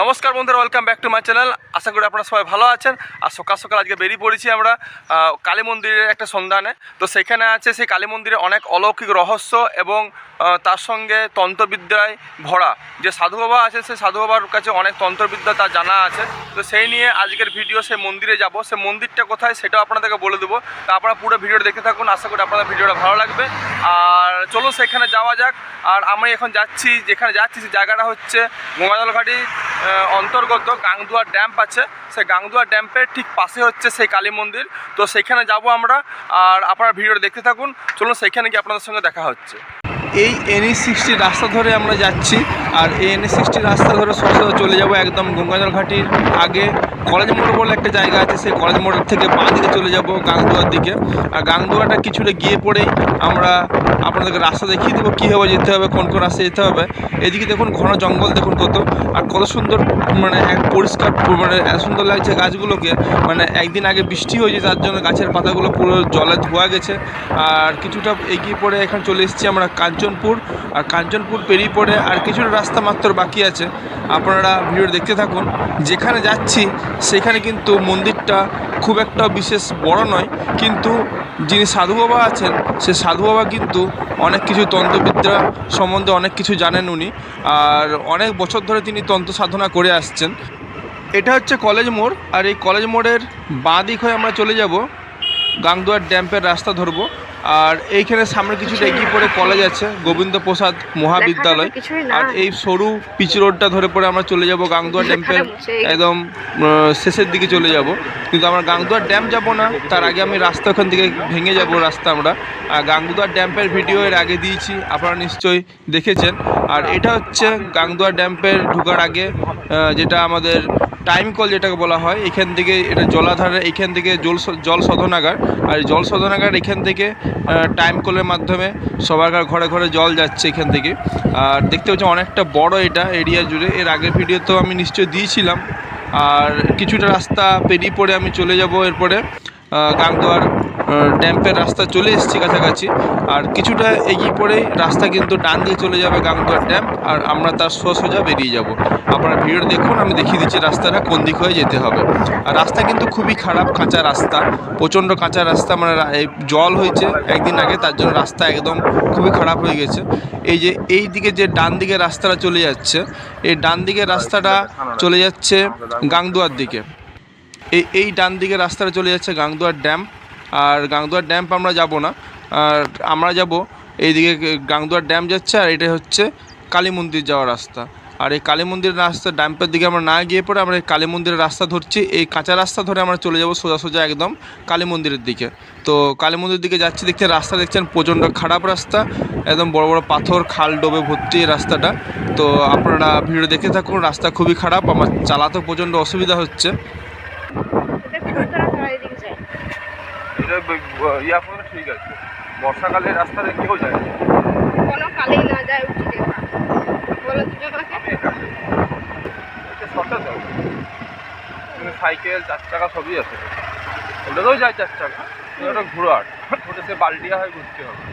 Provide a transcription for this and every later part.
নমস্কার বন্ধুরা welcome back to my channel আশা করি আপনারা সবাই ভালো আছেন। আর সকাল সকাল আজকে বেরিয়ে পড়েছি আমরা কালী মন্দিরের একটা সন্ধানে। তো সেখানে আছে সেই কালী মন্দিরে অনেক অলৌকিক রহস্য এবং তার সঙ্গে তন্ত্রবিদ্যায় ভরা। যে সাধু বাবা আছে সেই সাধু বাবার কাছে অনেক তন্ত্রবিদ্যা তার জানা আছে। তো সেই নিয়ে আজকের ভিডিও সেই মন্দিরে যাব। সে মন্দিরটা কোথায় সেটাও আপনাদেরকে বলে দেবো। তো আপনারা পুরো ভিডিওটা দেখতে থাকুন। আশা করি আপনাদের ভিডিওটা ভালো লাগবে। আর চলুন সেখানে যাওয়া যাক। আর আমি এখন যাচ্ছি, যেখানে যাচ্ছি সেই জায়গাটা হচ্ছে গঙ্গাজলঘাটি অন্তর্গত গাংদুয়া ড্যাম্প আছে। সেই গাংদুয়া ড্যাম্পের ঠিক পাশে হচ্ছে সেই কালী মন্দির। তো সেখানে যাব আমরা। আর আপনারা ভিডিওটা দেখতে থাকুন। চলুন সেখানে গিয়ে আপনাদের সঙ্গে দেখা হচ্ছে। এই এনএস সিক্সটি রাস্তা ধরে আমরা যাচ্ছি। আর এই এনএস সিক্সটি রাস্তা ধরে সরাসরি চলে যাব একদম গঙ্গাজল ঘাটির আগে। কলেজ মোড় বলে একটা জায়গা আছে, সেই কলেজ মোড়ের থেকে বাঁ দিকে চলে যাব গাংদুয়ার দিকে। আর গাংদুয়াটা কিছুটা গিয়ে পড়েই আমরা আপনাদেরকে রাস্তা দেখিয়ে দেবো কীভাবে যেতে হবে, কোন কোন রাস্তায় যেতে হবে। এদিকে দেখুন, ঘন জঙ্গল দেখুন কত, আর কত সুন্দর মানে এক পরিষ্কার মানে এত সুন্দর লাগছে গাছগুলোকে। মানে একদিন আগে বৃষ্টি হয়েছে, তার জন্য গাছের পাতাগুলো পুরো জলে ধোয়া গেছে। আর কিছুটা এগিয়ে পড়ে এখানে চলে এসেছি আমরা কাঞ্চনপুর। আর কাঞ্চনপুর পেরিয়ে পড়ে আর কিছুটা রাস্তা মাত্র বাকি আছে। আপনারা ভিডিও দেখতে থাকুন। যেখানে যাচ্ছি সেখানে কিন্তু মন্দিরটা খুব একটা বিশেষ বড় নয়, কিন্তু যিনি সাধু বাবা আছেন, সে সাধু বাবা কিন্তু অনেক কিছু তন্ত্রবিদ্যা সম্বন্ধে অনেক কিছু জানেন উনি। আর অনেক বছর ধরে তিনি তন্ত্র সাধনা করে আসছেন। এটা হচ্ছে কলেজ মোড়, আর এই কলেজ মোড়ের বাঁ দিক হয়ে আমরা চলে যাব। গাংদুয়ার ড্যাম্পের রাস্তা ধরবো। আর এইখানে সামনে কিছুটা এগিয়ে পড়ে কলেজ আছে গোবিন্দ প্রসাদ মহাবিদ্যালয়। আর এই সরু পিচ রোডটা ধরে পরে আমরা চলে যাব গাংদুয়া ড্যাম্পের। একদম শেষের দিকে চলে যাব। কিন্তু আমরা গাংদুয়ার ড্যাম যাব না তার আগে আমি রাস্তা ওখান থেকে ভেঙে যাব রাস্তা আমরা। আর গাংদুয়ার ড্যাম্পের ভিডিও এর আগে দিয়েছি আপনারা নিশ্চয়ই দেখেছেন। আর এটা হচ্ছে গাংদুয়ার ড্যাম্পের ঢোকার আগে যেটা আমাদের টাইম কল যেটাকে বলা হয়, এখান থেকে এটা জলাধারে, এখান থেকে জল জল শোধনাগার। আর জল শোধনাগার এখান থেকে টাইম কলের মাধ্যমে সবার ঘরে ঘরে জল যাচ্ছে এখান থেকে। আর দেখতে পাচ্ছি অনেকটা বড় এটা এরিয়া জুড়ে। এর আগের ভিডিও তো আমি নিশ্চয়ই দিয়েছিলাম। আর কিছুটা রাস্তা পেরিয়ে পড়ে আমি চলে যাব এরপরে গাংদুয়ার ড্যাম্পের রাস্তা চলে এসেছি কাছাকাছি। আর কিছুটা এগিয়ে পড়েই রাস্তা কিন্তু ডান দিয়ে চলে যাবে গাংদুয়ার ড্যাম্প, আর আমরা তার সোজা বেরিয়ে যাব। আপনারা ভিডিও দেখুন, আমি দেখিয়ে দিচ্ছি রাস্তাটা কোন দিক হয়ে যেতে হবে। আর রাস্তা কিন্তু খুবই খারাপ, কাঁচা রাস্তা, প্রচণ্ড কাঁচা রাস্তা মানে জল হয়েছে একদিন আগে, তার জন্য রাস্তা একদম খুবই খারাপ হয়ে গেছে। এই যে, এই দিকে যে ডান দিকে রাস্তাটা চলে যাচ্ছে, এই ডান দিকের রাস্তাটা চলে যাচ্ছে গাংদুয়ার দিকে। এই এই ডান দিকে রাস্তাটা চলে যাচ্ছে গাংদুয়ার ড্যাম আর গাংদুয়ার ড্যাম্প আমরা যাব না। আর আমরা যাব এইদিকে গাংদুয়ার ড্যাম যাচ্ছে আর এটা হচ্ছে কালী মন্দির যাওয়ার রাস্তা। আর এই কালী মন্দিরের রাস্তা ড্যাম্পের দিকে আমরা না গিয়ে পরে আমরা এই কালী মন্দিরের রাস্তা ধরছি। এই কাঁচা রাস্তা ধরে আমরা চলে যাব সোজা সোজা একদম কালী মন্দিরের দিকে। তো কালী মন্দিরের দিকে যাচ্ছি দেখতে রাস্তা দেখছেন প্রচণ্ড খারাপ রাস্তা। একদম বড় বড় পাথর, খাল, ডোবে ভর্তি এই রাস্তাটা। তো আপনারা ভিডিও দেখে থাকুন, রাস্তা খুবই খারাপ। আমার চালাতেও প্রচণ্ড অসুবিধা হচ্ছে। এটা ইয়া করলে ঠিক আছে। বর্ষাকালে রাস্তাতে কেউ যায়। কোনো কালেই না যায় উঠি দেখা বলো দুজনকে কিন্তু সাইকেল চার চাকা সবই আছে। ওটাতেও যায় চার চাকা ওটা ঘোরার ওটা সে বালটিয়া হয়ে ঘুরতে হবে।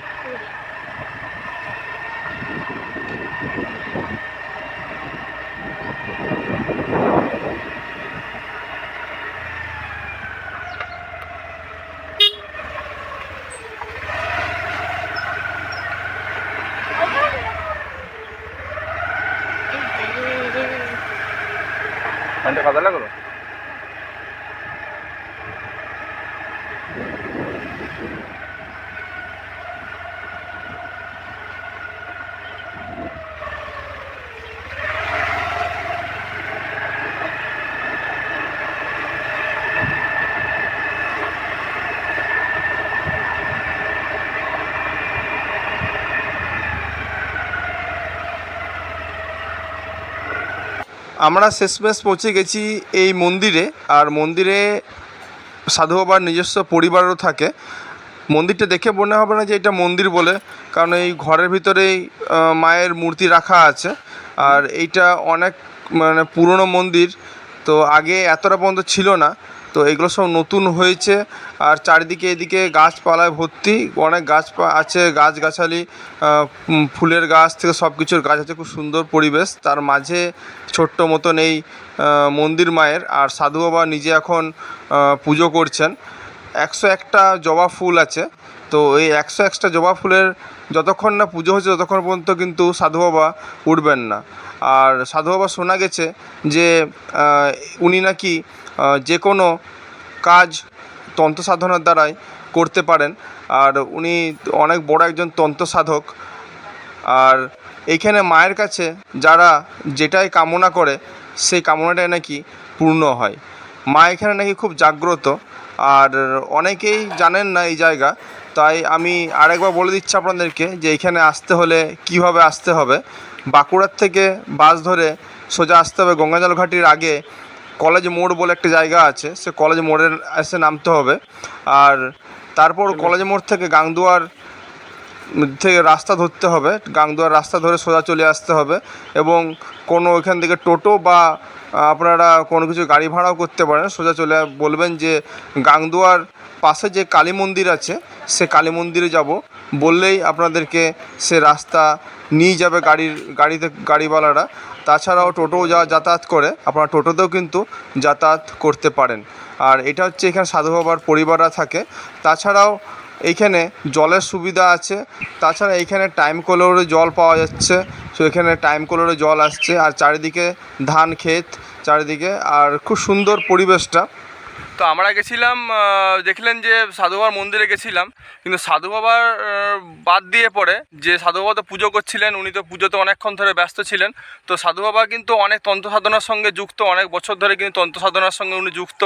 ¿Han dejado el ángulo? আমরা শেষমেশ পৌঁছে গেছি এই মন্দিরে, আর মন্দিরে সাধু বাবার নিজস্ব পরিবারও থাকে। মন্দিরটা দেখে মনে হবে না যে এটা মন্দির বলে, কারণ এই ঘরের ভিতরেই মায়ের মূর্তি রাখা আছে। আর এইটা অনেক মানে পুরনো মন্দির তো আগে এতটা পর্যন্ত ছিল না। তো এগুলো সব নতুন হয়েছে। আর চারিদিকে এদিকে গাছপালায় ভর্তি। অনেক গাছ আছে, গাছগাছালি ফুলের গাছ থেকে সব কিছুর গাছ আছে। খুব সুন্দর পরিবেশ। তার মাঝে ছোট্ট মতন এই মন্দির মায়ের। আর সাধু বাবা নিজে এখন পুজো করছেন। একশো একটা জবা ফুল আছে। তো এই একশো একটা জবা ফুলের যতক্ষণ না পুজো হচ্ছে ততক্ষণ পর্যন্ত কিন্তু সাধু বাবা উঠবেন না। আর সাধু বাবা শোনা গেছে যে উনি নাকি যে কোনো কাজ তন্ত্র সাধনার দ্বারাই করতে পারেন। আর উনি অনেক বড় একজন তন্ত্র সাধক। আর এইখানে মায়ের কাছে যারা যেটাই কামনা করে, সেই কামনাটাই নাকি পূর্ণ হয়। মা এখানে নাকি খুব জাগ্রত। আর অনেকেই জানেন না এই জায়গা তাই আমি আরেকবার বলে দিচ্ছি আপনাদেরকে যে এখানে আসতে হলে কীভাবে আসতে হবে। বাঁকুড়ার থেকে বাস ধরে সোজা আসতে হবে গঙ্গাজল ঘাটির আগে কলেজ মোড় বলে একটা জায়গা আছে সে কলেজ মোড়ের এসে নামতে হবে। আর তারপর কলেজ মোড় থেকে গাংদুয়ার থেকে রাস্তা ধরতে হবে, গাংদুয়ার রাস্তা ধরে সোজা চলে আসতে হবে এবং কোনো এখান থেকে টোটো বা আপনারা কোনো কিছু গাড়ি ভাড়াও করতে পারেন। সোজা চলে বলবেন যে গাংদুয়ার পাশে যে কালী মন্দির আছে, সে কালী মন্দিরে যাব। বললেই আপনাদেরকে সে রাস্তা নিয়ে যাবে গাড়ির, গাড়িতে, গাড়িওয়ালারা। তাছাড়াও টোটো যা যাতায়াত করে, আপনারা টোটোতেও কিন্তু যাতায়াত করতে পারেন। আর এটা হচ্ছে এখানে সাধু বাবার পরিবাররা থাকে। তাছাড়াও এইখানে জলের সুবিধা আছে। তাছাড়া এইখানে টাইম কলোরে জল পাওয়া যাচ্ছে। তো এখানে টাইম কলোরে জল আসছে। আর চারিদিকে ধান ক্ষেত, চারিদিকে। আর খুব সুন্দর পরিবেশটা। তো আমরা গেছিলাম দেখলেন যে সাধু বাবার মন্দিরে গেছিলাম, কিন্তু সাধু বাবার বাদ দিয়ে পরে যে সাধু বাবা তো পুজো করছিলেন, উনি তো পুজোতে অনেকক্ষণ ধরে ব্যস্ত ছিলেন, তো সাধু বাবা কিন্তু অনেক তন্ত্র সাধনার সঙ্গে যুক্ত, অনেক বছর ধরে কিন্তু তন্ত্র সাধনার সঙ্গে উনি যুক্ত,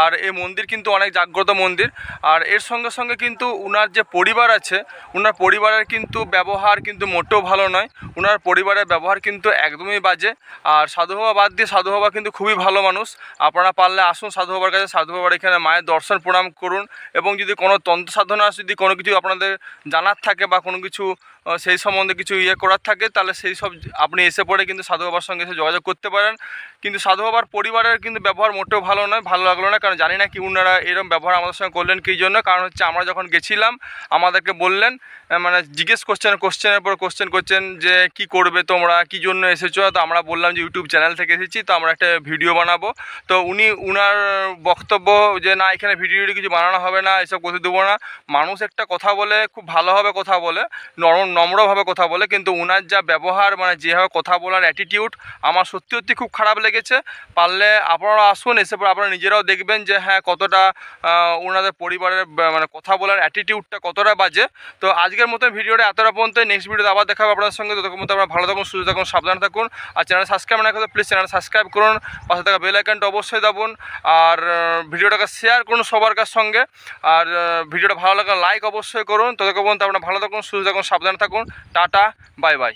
আর এই মন্দির কিন্তু অনেক জাগ্রত মন্দির, আর এর সঙ্গে সঙ্গে কিন্তু উনার যে পরিবার আছে, উনার পরিবারের কিন্তু ব্যবহার কিন্তু মোটেও ভালো নয়, উনার পরিবারের ব্যবহার কিন্তু একদমই বাজে, আর সাধু বাবা বাদ দিয়ে সাধু বাবা কিন্তু খুবই ভালো মানুষ, আপনারা পারলে আসুন সাধু বাবার কাছে বাবার এখানে মায়ের দর্শন প্রণাম করুন এবং যদি কোনো তন্ত্র সাধনা, যদি কোনো কিছু আপনাদের জানার থাকে বা কোনো কিছু সেই সম্বন্ধে কিছু ইয়ে করার থাকে, তাহলে সেই সব আপনি এসে পড়ে কিন্তু সাধু বাবার সঙ্গে এসে যোগাযোগ করতে পারেন। কিন্তু সাধু বাবার পরিবারের কিন্তু ব্যবহার মোটেও ভালো নয়, ভালো লাগল না, কারণ জানি না কি উনারা এরকম ব্যবহার আমাদের সঙ্গে করলেন কী জন্য। কারণ হচ্ছে আমরা যখন গেছিলাম, আমাদেরকে বললেন মানে জিজ্ঞেস করছেন কোশ্চেনের পর কোশ্চেন করছেন যে কি করবে তোমরা, কি জন্য এসেছ? তো আমরা বললাম যে ইউটিউব চ্যানেল থেকে এসেছি, তো আমরা একটা ভিডিও বানাবো। তো উনি, উনার বক্তব্য যে না, এখানে ভিডিও কিছু বানানো হবে না, এসব করতে দেবো না। মানুষ একটা কথা বলে, খুব ভালোভাবে কথা বলে, নরম নম্রভাবে কথা বলে, কিন্তু উনার যা ব্যবহার মানে যেভাবে কথা বলার অ্যাটিটিউড আমার সত্যি সত্যি খুব খারাপ লেগেছে। পারলে আপনারা আসুন, এসে পরে আপনারা নিজেরাও দেখবেন যে হ্যাঁ কতটা ওনাদের পরিবারের মানে কথা বলার অ্যাটিটিউডটা কতটা বাজে। তো আজকের মতো ভিডিওটা এতটা পর্যন্ত নেক্সট ভিডিওতে আবার দেখাবো আপনাদের সঙ্গে। ততক্ষণ মতো আপনারা ভালো থাকুন, সুস্থ থাকুন, সাবধান থাকুন। আর চ্যানেল সাবস্ক্রাইব না করলে প্লিজ চ্যানেল সাবস্ক্রাইব করুন। পাশে থাকা বেল আইকনটা অবশ্যই দাবুন। আর ভিডিওটাকে শেয়ার করুন সবার কাছ সঙ্গে। আর ভিডিওটা ভালো লাগলে লাইক অবশ্যই করুন। ততক্ষণ পর্যন্ত আপনারা ভালো থাকুন, সুস্থ থাকুন, সাবধানে থাকুন টাটা বাই বাই।